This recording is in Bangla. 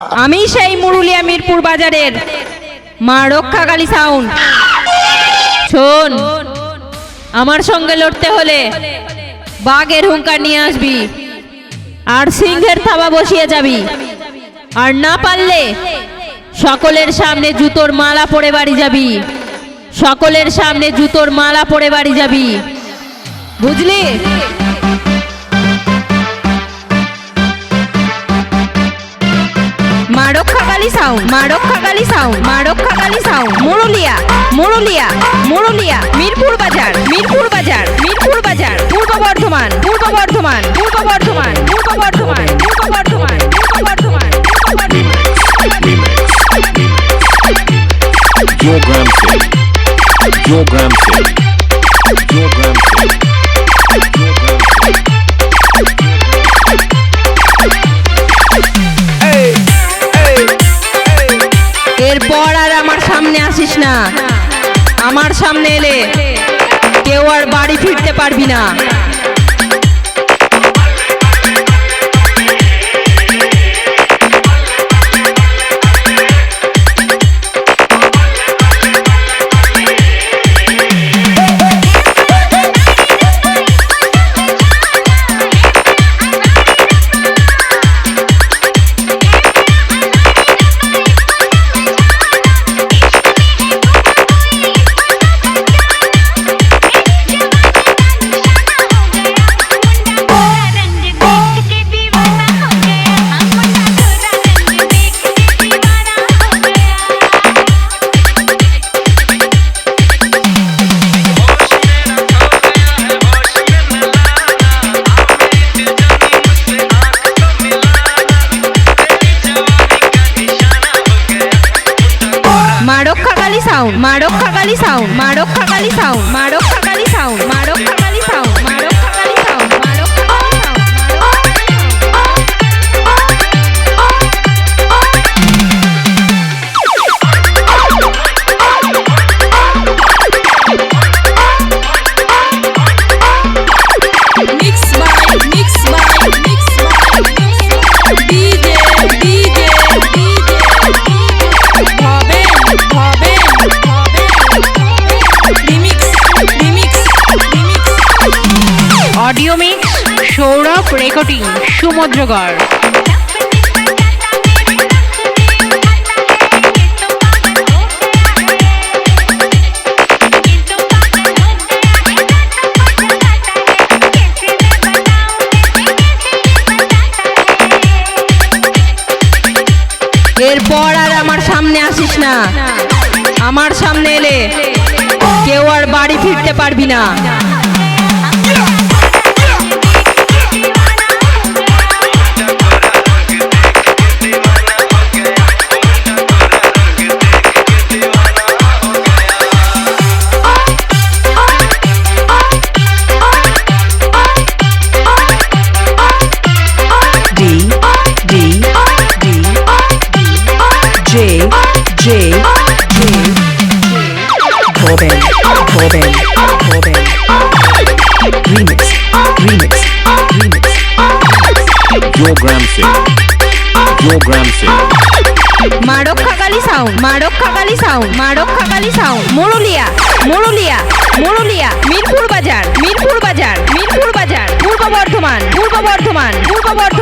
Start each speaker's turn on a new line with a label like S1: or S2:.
S1: আমি সেই মুরুলিয়া মিরপুর বাজারের মা রক্ষাকালী সাউন্ড শোন, আমার সঙ্গে লড়তে হলে বাঘের হুঙ্কার নিয়ে আসবি, আর সিংহের থাবা বসিয়ে যাবি। আর না পারলে সকলের সামনে জুতোর মালা পরে বাড়ি যাবি। সকলের সামনে জুতোর মালা পরে বাড়ি যাবি। বুঝলি? মা Rakshakali sound Ma Rakshakali sound Ma Rakshakali sound Muruliya Muruliya Muruliya. Mirpur বাজার মিরপুর বাজার মিরপুর বাজার। পূর্ব বর্ধমান পূর্ব বর্ধমান পূর্ব বর্ধমান পূর্ব বর্ধমান পূর্ব বর্ধমান পূর্ব বর্ধমান
S2: Your Your Your
S1: সামনে আসিস না। আমার সামনে এলে কেউ আর বাড়ি ফিরতে পারবি না। Sound Ma Rakshakali sound Ma Rakshakali sound Ma Rakshakali sound
S3: Sourav recording Samudragarh
S1: এরপর আর আমার সামনে আসিস না। আমার সামনে এলে কেউ আর বাড়ি ফিরতে পারবি না।
S4: J J Boben Boben Boben Remix Remix Remix.
S2: Your Gram City. Your Gram City.
S1: মা Rakshakali sound Ma Rakshakali sound Ma Rakshakali sound Muruliya Muruliya Muruliya. Mirpur বাজার মিরপুর বাজার মিরপুর বাজার। পূর্ব বর্ধমান পূর্ব বর্ধমান পূর্ব বর্ধমান।